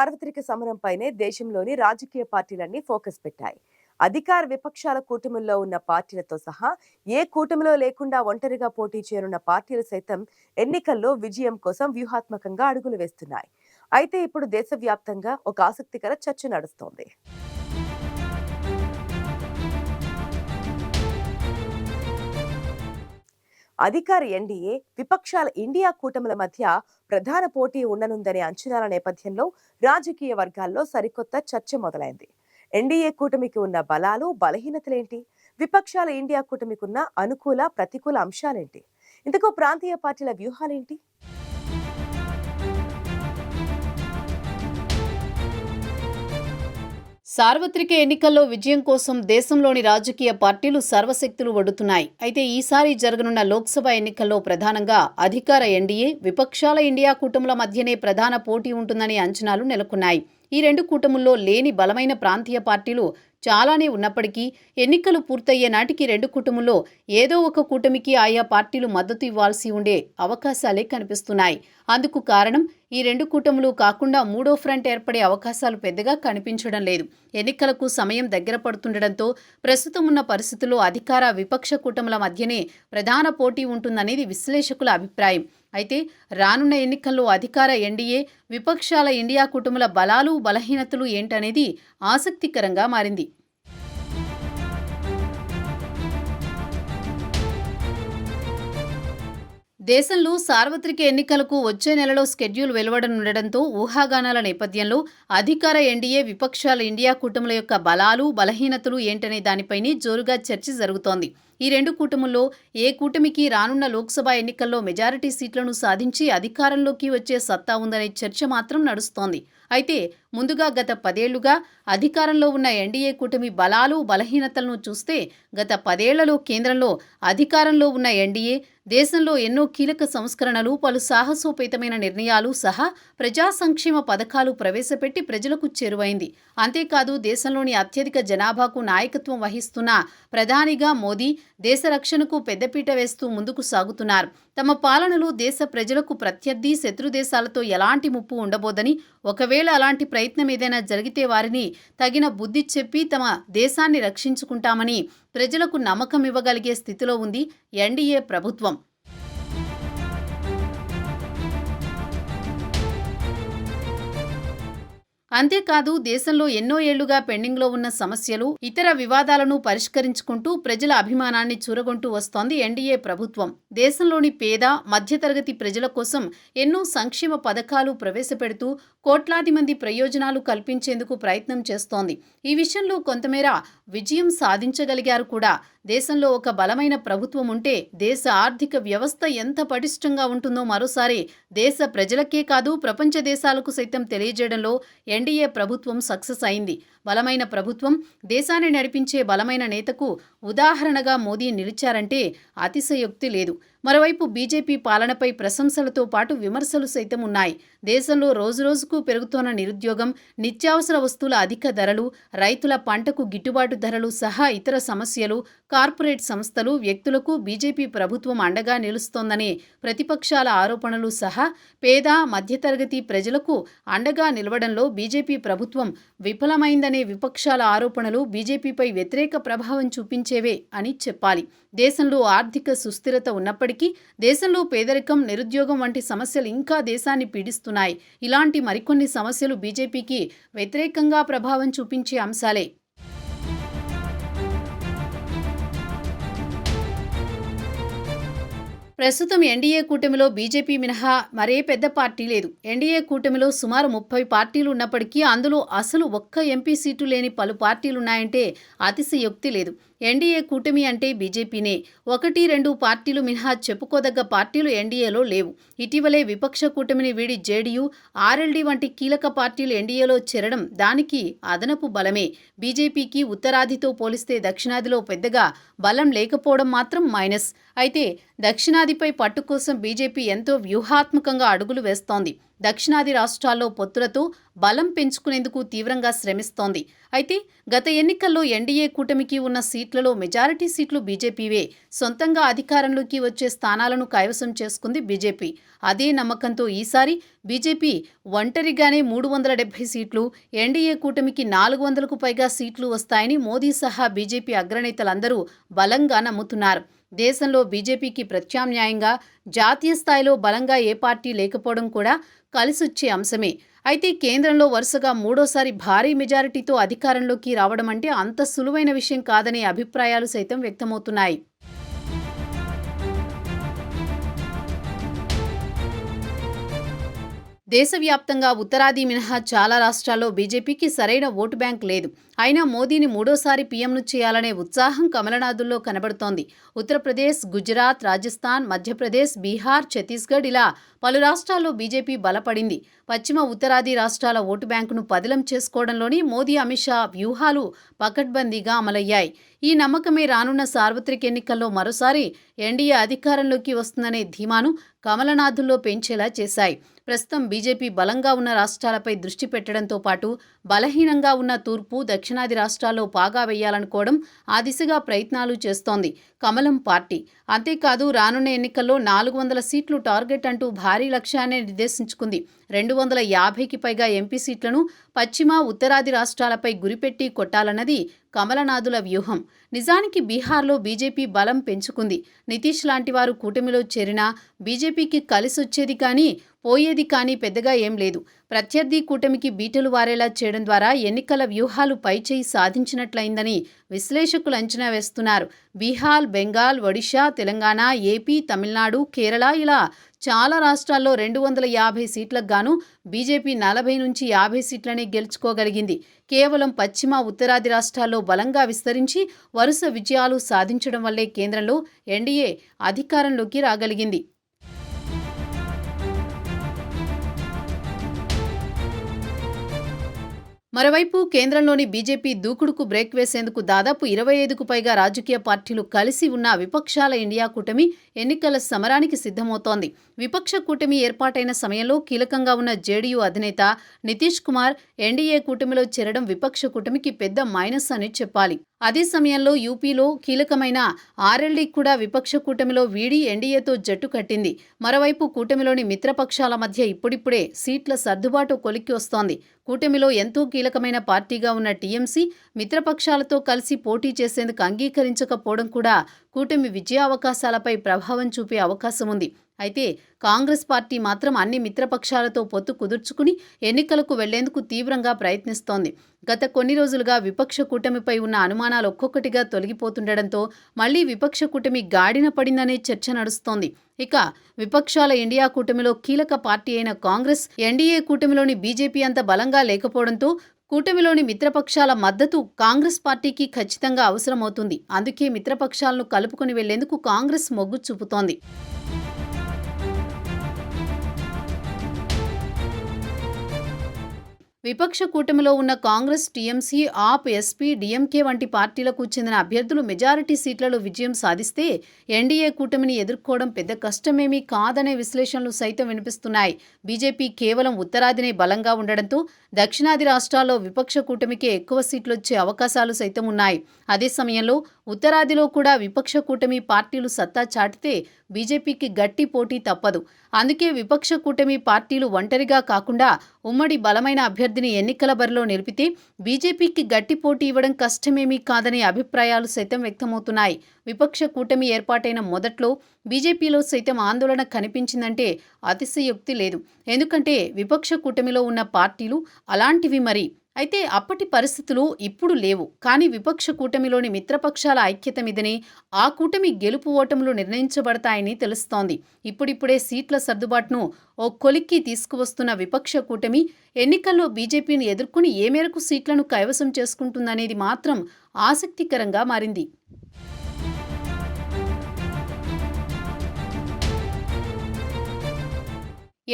సార్వత్రిక సమరంపైనే దేశంలోని రాజకీయ పార్టీలన్నీ ఫోకస్ పెట్టాయి. అధికార విపక్షాల కూటమిలో ఉన్న పార్టీలతో సహా ఏ కూటమిలో లేకుండా ఒంటరిగా పోటీ చేయనున్న పార్టీలు సైతం ఎన్నికల్లో విజయం కోసం వ్యూహాత్మకంగా అడుగులు వేస్తున్నాయి. అయితే ఇప్పుడు దేశవ్యాప్తంగా ఒక ఆసక్తికర చర్చ నడుస్తోంది. అధికార ఎన్డీఏ విపక్షాల ఇండియా కూటముల మధ్య ప్రధాన పోటీ ఉండనుందనే అంచనాల నేపథ్యంలో రాజకీయ వర్గాల్లో సరికొత్త చర్చ మొదలైంది. ఎన్డీఏ కూటమికి ఉన్న బలాలు బలహీనతలేంటి? విపక్షాల ఇండియా కూటమికి ఉన్న అనుకూల ప్రతికూల అంశాలేంటి? ఇందుకో ప్రాంతీయ పార్టీల వ్యూహాలేంటి? సార్వత్రిక ఎన్నికల్లో విజయం కోసం దేశంలోని రాజకీయ పార్టీలు సర్వశక్తులు వడుతున్నాయి అయితే ఈసారి జరగనున్న లోక్సభ ఎన్నికల్లో ప్రధానంగా అధికార ఎన్డీఏ విపక్షాల ఇండియా కూటముల మధ్యనే ప్రధాన పోటీ ఉంటుందని అంచనాలు నెలకొన్నాయి. ఈ రెండు కూటముల్లో లేని బలమైన ప్రాంతీయ పార్టీలు చాలానే ఉన్నప్పటికీ ఎన్నికలు పూర్తయ్యే నాటికి రెండు కూటముల్లో ఏదో ఒక కూటమికి ఆయా పార్టీలు మద్దతు ఇవ్వాల్సి ఉండే అవకాశాలే కనిపిస్తున్నాయి. అందుకు కారణం ఈ రెండు కూటములు కాకుండా మూడో ఫ్రంట్ ఏర్పడే అవకాశాలు పెద్దగా కనిపించడం లేదు. ఎన్నికలకు సమయం దగ్గర పడుతుండటంతో ప్రస్తుతం ఉన్న పరిస్థితుల్లో అధికార విపక్ష కూటముల మధ్యనే ప్రధాన పోటీ ఉంటుందనేది విశ్లేషకుల అభిప్రాయం. అయితే రానున్న ఎన్నికల్లో అధికార ఎన్డీఏ విపక్షాల ఇండియా కుటుంబల బలాలు బలహీనతలు ఏంటనేది ఆసక్తికరంగా మారింది. దేశంలో సార్వత్రిక ఎన్నికలకు వచ్చే నెలలో స్కెడ్యూల్ వెలువడనుండటంతో ఊహాగానాల నేపథ్యంలో అధికార ఎన్డీఏ విపక్షాల ఇండియా కూటముల యొక్క బలాలు బలహీనతలు ఏంటనే దానిపైనే జోరుగా చర్చ జరుగుతోంది. ఈ రెండు కూటముల్లో ఏ కూటమికి రానున్న లోక్సభ ఎన్నికల్లో మెజారిటీ సీట్లను సాధించి అధికారంలోకి వచ్చే సత్తా ఉందనే చర్చ మాత్రం నడుస్తోంది. అయితే ముందుగా గత పదేళ్ళుగా అధికారంలో ఉన్న ఎన్డీఏ కూటమి బలాలు బలహీనతలను చూస్తే గత పదేళ్ళలో కేంద్రంలో అధికారంలో ఉన్న ఎన్డీఏ దేశంలో ఎన్నో కీలక సంస్కరణలు పలు సాహసోపేతమైన నిర్ణయాలు సహా ప్రజా సంక్షేమ పథకాలు ప్రవేశపెట్టి ప్రజలకు చేరువైంది. అంతేకాదు దేశంలోని అత్యధిక జనాభాకు నాయకత్వం వహిస్తున్న ప్రధానిగా మోదీ దేశ రక్షణకు పెద్దపీట వేస్తూ ముందుకు సాగుతున్నారు. తమ పాలనలో దేశ ప్రజలకు ప్రత్యర్థి శత్రు దేశాలతో ఎలాంటి ముప్పు ఉండబోదని ఒకవేళ అలాంటి ప్రయత్నం ఏదైనా జరిగితే వారిని తగిన బుద్ధి చెప్పి తమ దేశాన్ని రక్షించుకుంటామని ప్రజలకు నమ్మకం ఇవ్వగలిగే స్థితిలో ఉంది ఎన్డీఏ ప్రభుత్వం. అంతేకాదు దేశంలో ఎన్నో ఏళ్ళుగా పెండింగ్లో ఉన్న సమస్యలు ఇతర వివాదాలను పరిష్కరించుకుంటూ ప్రజల అభిమానాన్ని చూరగొంటూ వస్తోంది ఎన్డీఏ ప్రభుత్వం. దేశంలోని పేద మధ్యతరగతి ప్రజల కోసం ఎన్నో సంక్షేమ పథకాలు ప్రవేశపెడుతూ కోట్లాది మంది ప్రయోజనాలు కల్పించేందుకు ప్రయత్నం చేస్తోంది. ఈ విషయంలో కొంతమేర విజయం సాధించగలిగారు కూడా. దేశంలో ఒక బలమైన ప్రభుత్వం ఉంటే దేశ ఆర్థిక వ్యవస్థ ఎంత పటిష్టంగా ఉంటుందో మరోసారి దేశ ప్రజలకే కాదు ప్రపంచ దేశాలకు సైతం తెలియజేయడంలో ఎన్డీఏ ప్రభుత్వం సక్సెస్ అయింది. బలమైన ప్రభుత్వం దేశాన్ని నడిపించే బలమైన నేతకు ఉదాహరణగా మోదీ నిలిచారంటే అతిశయోక్తి లేదు. మరోవైపు బీజేపీ పాలనపై ప్రశంసలతో పాటు విమర్శలు సైతం ఉన్నాయి. దేశంలో రోజురోజుకు పెరుగుతోన్న నిరుద్యోగం నిత్యావసర వస్తువుల అధిక ధరలు రైతుల పంటకు గిట్టుబాటు ధరలు సహా ఇతర సమస్యలు కార్పొరేట్ సంస్థలు వ్యక్తులకు బీజేపీ ప్రభుత్వం అండగా నిలుస్తోందనే ప్రతిపక్షాల ఆరోపణలు సహా పేద మధ్యతరగతి ప్రజలకు అండగా నిలవడంలో బీజేపీ ప్రభుత్వం విఫలమైందని విపక్షాల ఆరోపణలు బీజేపీపై వ్యతిరేక ప్రభావం చూపించేవే అని చెప్పాలి. దేశంలో ఆర్థిక సుస్థిరత ఉన్నప్పటికీ దేశంలో పేదరికం నిరుద్యోగం వంటి సమస్యలు ఇంకా దేశాన్ని పీడిస్తున్నాయి. ఇలాంటి మరికొన్ని సమస్యలు బీజేపీకి వ్యతిరేకంగా ప్రభావం చూపించే అంశాలే. ప్రస్తుతం ఎన్డీఏ కూటమిలో బీజేపీ మినహా మరే పెద్ద పార్టీ లేదు. ఎన్డీఏ కూటమిలో సుమారు ముప్పై పార్టీలు ఉన్నప్పటికీ అందులో అసలు ఒక్క ఎంపీ సీటు లేని పలు పార్టీలున్నాయంటే అతిశయోక్తి లేదు. ఎన్డీఏ కూటమి అంటే బీజేపీనే. ఒకటి రెండు పార్టీలు మినహా చెప్పుకోదగ్గ పార్టీలు ఎన్డీఏలో లేవు. ఇటీవలే విపక్ష కూటమిని వీడి జేడీయూ ఆర్ఎల్డీ వంటి కీలక పార్టీలు ఎన్డీఏలో చేరడం దానికి అదనపు బలమే. బీజేపీకి ఉత్తరాదితో పోలిస్తే దక్షిణాదిలో పెద్దగా బలం లేకపోవడం మాత్రం మైనస్. అయితే దక్షిణాదిపై పట్టు కోసం బీజేపీ ఎంతో వ్యూహాత్మకంగా అడుగులు వేస్తోంది. దక్షిణాది రాష్ట్రాల్లో పొత్తులతో బలం పెంచుకునేందుకు తీవ్రంగా శ్రమిస్తోంది. అయితే గత ఎన్నికల్లో ఎన్డీఏ కూటమికి ఉన్న సీట్లలో మెజారిటీ సీట్లు బీజేపీవే. సొంతంగా అధికారంలోకి వచ్చే స్థానాలను కైవసం చేసుకుంది బీజేపీ. అదే నమ్మకంతో ఈసారి బీజేపీ ఒంటరిగానే మూడు వందల డెబ్బై సీట్లు ఎన్డీఏ కూటమికి నాలుగు వందలకు పైగా సీట్లు వస్తాయని మోదీ సహా బీజేపీ అగ్రనేతలందరూ బలంగా నమ్ముతున్నారు. దేశంలో బీజేపీకి ప్రత్యామ్నాయంగా జాతీయ స్థాయిలో బలంగా ఏ పార్టీ లేకపోవడం కూడా కలిసొచ్చే అంశమే. అయితే కేంద్రంలో వరుసగా మూడోసారి భారీ మెజారిటీతో అధికారంలోకి రావడం అంటే అంత సులువైన విషయం కాదనే అభిప్రాయాలు సైతం వ్యక్తమవుతున్నాయి. దేశవ్యాప్తంగా ఉత్తరాది మినహా చాలా రాష్ట్రాల్లో బీజేపీకి సరైన ఓటు బ్యాంక్ లేదు. అయినా మోదీని మూడోసారి పీఎంను చేయాలనే ఉత్సాహం కమలనాథుల్లో కనబడుతోంది. ఉత్తరప్రదేశ్ గుజరాత్ రాజస్థాన్ మధ్యప్రదేశ్ బీహార్ ఛత్తీస్గఢ్ ఇలా పలు రాష్ట్రాల్లో బీజేపీ బలపడింది. పశ్చిమ ఉత్తరాది రాష్ట్రాల ఓటు బ్యాంకును పదిలం చేసుకోవడంలోని మోదీ అమిత్ షా వ్యూహాలు పకడ్బందీగా అమలయ్యాయి. ఈ నమ్మకమే రానున్న సార్వత్రిక ఎన్నికల్లో మరోసారి ఎన్డీఏ అధికారంలోకి వస్తుందనే ధీమాను కమలనాథుల్లో పెంచేలా చేశాయి. ప్రస్తుతం బీజేపీ బలంగా ఉన్న రాష్ట్రాలపై దృష్టి పెట్టడంతో పాటు బలహీనంగా ఉన్న తూర్పు దక్షిణాది రాష్ట్రాల్లో పాగా వేయాలనుకోవడం ఆ దిశగా ప్రయత్నాలు చేస్తోంది కమలం పార్టీ. అంతేకాదు రానున్న ఎన్నికల్లో నాలుగు వందల సీట్లు టార్గెట్ అంటూ భారీ లక్ష్యాన్ని నిర్దేశించుకుంది. రెండు వందల యాభైకి పైగా ఎంపీ సీట్లను పశ్చిమ ఉత్తరాది రాష్ట్రాలపై గురిపెట్టి కొట్టాలన్నది కమలనాథుల వ్యూహం. నిజానికి బీహార్లో బీజేపీ బలం పెంచుకుంది. నితీష్ లాంటి వారు కూటమిలో చేరినా బీజేపీకి కలిసొచ్చేది కానీ పోయేది కానీ పెద్దగా ఏం లేదు. ప్రత్యర్థి కూటమికి బీటలు వారేలా చేయడం ద్వారా ఎన్నికల వ్యూహాలు పైచేయి సాధించినట్లయిందని విశ్లేషకులు అంచనా వేస్తున్నారు. బీహార్ బెంగాల్ ఒడిషా తెలంగాణ ఏపీ తమిళనాడు కేరళ ఇలా చాలా రాష్ట్రాల్లో రెండు వందల యాభై సీట్లకు గాను బీజేపీ నలభై నుంచి యాభై సీట్లనే గెలుచుకోగలిగింది. కేవలం పశ్చిమ ఉత్తరాది రాష్ట్రాల్లో బలంగా విస్తరించి వరుస విజయాలు సాధించడం వల్లే కేంద్రంలో ఎన్డీఏ అధికారంలోకి రాగలిగింది. మరోవైపు కేంద్రంలోని బీజేపీ దూకుడుకు బ్రేక్ వేసేందుకు దాదాపు ఇరవై ఐదుకు పైగా రాజకీయ పార్టీలు కలిసి ఉన్న విపక్షాల ఇండియా కూటమి ఎన్నికల సమరానికి సిద్ధమవుతోంది. విపక్ష కూటమి ఏర్పాటైన సమయంలో కీలకంగా ఉన్న జేడీయూ అధినేత నితీష్ కుమార్ ఎన్డీఏ కూటమిలో చేరడం విపక్ష కూటమికి పెద్ద మైనస్ అని చెప్పాలి. అదే సమయంలో యూపీలో కీలకమైన ఆర్ఎల్డీ కూడా విపక్ష కూటమిలో వీడి ఎన్డీఏతో జట్టు కట్టింది. మరోవైపు కూటమిలోని మిత్రపక్షాల మధ్య ఇప్పుడిప్పుడే సీట్ల సర్దుబాటు కొలిక్కి వస్తోంది. కూటమిలో ఎంతో కీలకమైన పార్టీగా ఉన్న టీఎంసీ మిత్రపక్షాలతో కలిసి పోటీ చేసేందుకు అంగీకరించకపోవడం కూడా కూటమి విజయావకాశాలపై ప్రభావం చూపే అవకాశం ఉంది. అయితే కాంగ్రెస్ పార్టీ మాత్రం అన్ని మిత్రపక్షాలతో పొత్తు కుదుర్చుకుని ఎన్నికలకు వెళ్ళేందుకు తీవ్రంగా ప్రయత్నిస్తోంది. గత కొన్ని రోజులుగా విపక్ష కూటమిపై ఉన్న అనుమానాలు ఒక్కొక్కటిగా తొలగిపోతుండటంతో మళ్ళీ విపక్ష కూటమి గాడిన పడిందనే చర్చ నడుస్తోంది. ఇక విపక్షాల ఇండియా కూటమిలో కీలక పార్టీ అయిన కాంగ్రెస్ ఎన్డీఏ కూటమిలోని బీజేపీ అంత బలంగా లేకపోవడంతో కూటమిలోని మిత్రపక్షాల మద్దతు కాంగ్రెస్ పార్టీకి ఖచ్చితంగా అవసరమవుతుంది. అందుకే మిత్రపక్షాలను కలుపుకొని వెళ్ళేందుకు కాంగ్రెస్ మొగ్గు చూపుతోంది. విపక్ష కూటమిలో ఉన్న Congress TMC AAP SP DMK వంటి పార్టీలకు చెందిన అభ్యర్థులు మెజారిటీ సీట్లలో విజయం సాధిస్తే ఎన్డీఏ కూటమిని ఎదుర్కోవడం పెద్ద కష్టమేమీ కాదనే విశ్లేషణలు సైతం వినిపిస్తున్నాయి. బీజేపీ కేవలం ఉత్తరాదినే బలంగా ఉండడంతో దక్షిణాది రాష్ట్రాల్లో విపక్ష కూటమికే ఎక్కువ సీట్లు వచ్చే అవకాశాలు సైతం ఉన్నాయి. అదే సమయంలో ఉత్తరాదిలో కూడా విపక్ష కూటమి పార్టీలు సత్తా చాటితే బీజేపీకి గట్టి పోటీ తప్పదు. అందుకే విపక్ష కూటమి పార్టీలు ఒంటరిగా కాకుండా ఉమ్మడి బలమైన అభ్యర్థిని ఎన్నికల బరిలో నిలిపితే బీజేపీకి గట్టి పోటీ ఇవ్వడం కష్టమేమీ కాదనే అభిప్రాయాలు సైతం వ్యక్తమవుతున్నాయి. విపక్ష కూటమి ఏర్పాటైన మొదట్లో బీజేపీలో సైతం ఆందోళన కనిపించిందంటే అతిశయోక్తి లేదు. ఎందుకంటే విపక్ష కూటమిలో ఉన్న పార్టీలు అలాంటివి మరి. అయితే అప్పటి పరిస్థితులు ఇప్పుడు లేవు. కానీ విపక్ష కూటమిలోని మిత్రపక్షాల ఐక్యత మీదనే ఆ కూటమి గెలుపు ఓటములు నిర్ణయించబడతాయని తెలుస్తోంది. ఇప్పుడిప్పుడే సీట్ల సర్దుబాటును ఓ కొలిక్కి తీసుకువస్తున్న విపక్ష కూటమి ఎన్నికల్లో బీజేపీని ఎదుర్కొని ఏ మేరకు సీట్లను కైవసం చేసుకుంటుందనేది మాత్రం ఆసక్తికరంగా మారింది.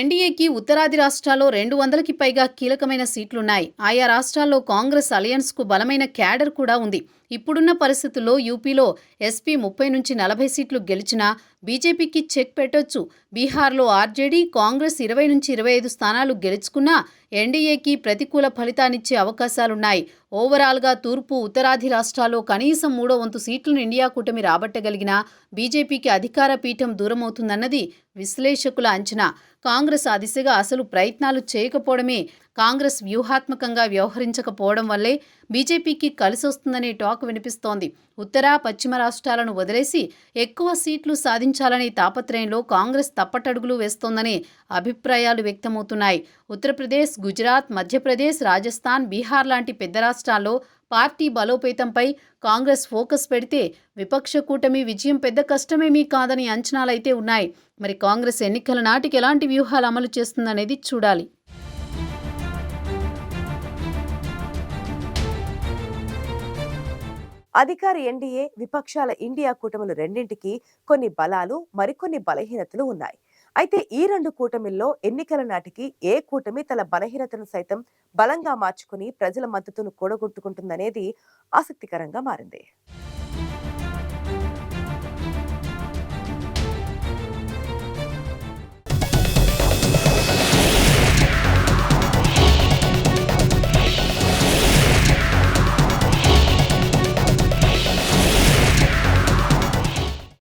ఎన్డీఏకి ఉత్తరాది రాష్ట్రాల్లో రెండు వందలకి పైగా కీలకమైన సీట్లున్నాయి. ఆయా రాష్ట్రాల్లో కాంగ్రెస్ అలయన్స్కు బలమైన క్యాడర్ కూడా ఉంది. ఇప్పుడున్న పరిస్థితుల్లో యూపీలో ఎస్పీ ముప్పై నుంచి నలభై సీట్లు గెలిచినా బీజేపీకి చెక్ పెట్టొచ్చు. బీహార్లో ఆర్జేడీ కాంగ్రెస్ ఇరవై నుంచి ఇరవై ఐదు స్థానాలు గెలుచుకున్నా ఎన్డీఏకి ప్రతికూల ఫలితాన్నిచ్చే అవకాశాలున్నాయి. ఓవరాల్గా తూర్పు ఉత్తరాది రాష్ట్రాల్లో కనీసం మూడో వంతు సీట్లను ఇండియా కూటమి రాబట్టగలిగినా బీజేపీకి అధికార పీఠం దూరమవుతుందన్నది విశ్లేషకుల అంచనా. కాంగ్రెస్ ఆ దిశగా అసలు ప్రయత్నాలు చేయకపోవడమే కాంగ్రెస్ వ్యూహాత్మకంగా వ్యవహరించకపోవడం వల్లే బీజేపీకి కలిసొస్తుందనే టాక్ వినిపిస్తోంది. ఉత్తర పశ్చిమ రాష్ట్రాలను వదిలేసి ఎక్కువ సీట్లు సాధించాలనే తాపత్రయంలో కాంగ్రెస్ తప్పటడుగులు వేస్తోందనే అభిప్రాయాలు వ్యక్తమవుతున్నాయి. ఉత్తరప్రదేశ్ గుజరాత్ మధ్యప్రదేశ్ రాజస్థాన్ బీహార్ లాంటి పెద్ద రాష్ట్రాల్లో పార్టీ బలోపేతంపై కాంగ్రెస్ ఫోకస్ పెడితే విపక్ష కూటమి విజయం పెద్ద కష్టమేమీ కాదని అంచనాలైతే ఉన్నాయి. మరి కాంగ్రెస్ ఎన్నికల నాటికి ఎలాంటి వ్యూహాలు అమలు చేస్తుందనేది చూడాలి. అధికార ఎన్డీఏ విపక్షాల ఇండియా కూటములు రెండింటికి కొన్ని బలాలు మరికొన్ని బలహీనతలు ఉన్నాయి. అయితే ఈ రెండు కూటమిల్లో ఎన్నికల నాటికి ఏ కూటమి తన బలహీనతను సైతం బలంగా మార్చుకుని ప్రజల మద్దతును కూడగొట్టుకుంటుందనేది ఆసక్తికరంగా మారింది.